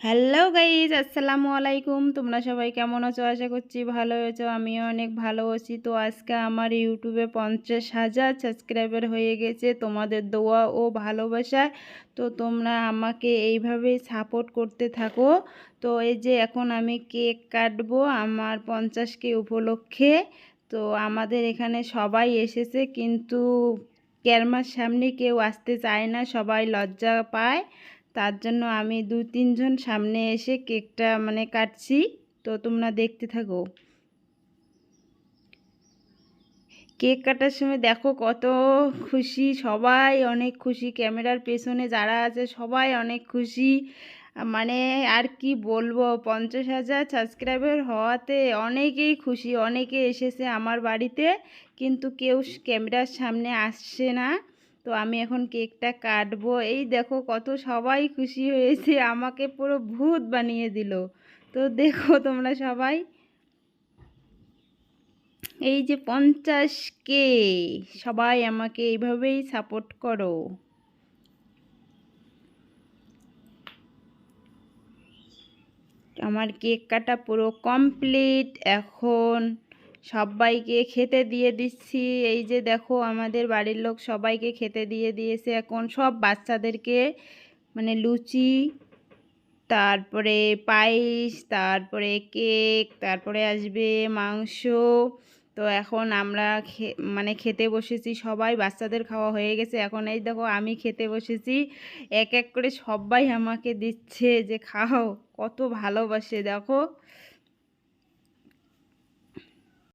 Hello guys আসসালামু আলাইকুম। তোমরা সবাই কেমন আছো? আশা করছি ভালো আছো, আমিও অনেক ভালো আছি। তো আজকে আমার ইউটিউবে পঞ্চাশ হাজার সাবস্ক্রাইবার হয়ে গেছে, তোমাদের দোয়া ও ভালোবাসায়। তো তোমরা আমাকে এইভাবেই সাপোর্ট করতে থাকো। তো এই যে এখন আমি কেক কাটবো আমার পঞ্চাশকে উপলক্ষে। তো আমাদের এখানে সবাই এসেছে, কিন্তু ক্যারমার সামনে কেউ আসতে চায় না, সবাই লজ্জা পায়। তার জন্য আমি দু তিনজন সামনে এসে কেকটা মানে কাটছি। তো তোমরা দেখতে থাকো। কেক কাটার সময় দেখো কত খুশি, সবাই অনেক খুশি। ক্যামেরার পেছনে যারা আছে সবাই অনেক খুশি। মানে আর কি বলব, পঞ্চাশ হাজার সাবস্ক্রাইবার হওয়াতে অনেকেই খুশি, অনেকে এসেছে আমার বাড়িতে। কিন্তু কেউ ক্যামেরার সামনে আসছে না। তো আমি এখন কেকটা কাটবো। এই দেখো কত সবাই খুশি হয়েছে, আমাকে পুরো ভূত বানিয়ে দিল। তো দেখো তোমরা সবাই। এই যে পঞ্চাশ কে, সবাই আমাকে এইভাবেই সাপোর্ট করো। আমার কেক কাটা পুরো কমপ্লিট এখন সবাইকে খেতে দিয়ে দিচ্ছি। এই যে দেখো আমাদের বাড়ির লোক সবাইকে খেতে দিয়ে দিয়েছে। এখন সব বাচ্চাদেরকে মানে লুচি, তারপরে পায়েস, তারপরে কেক, তারপরে আসবে মাংস। তো এখন আমরা মানে খেতে বসেছি। সবাই বাচ্চাদের খাওয়া হয়ে গেছে। এখন এই দেখো আমি খেতে বসেছি। এক এক করে সবাই আমাকে দিচ্ছে যে, খাও, কত ভালোবাসে, দেখো।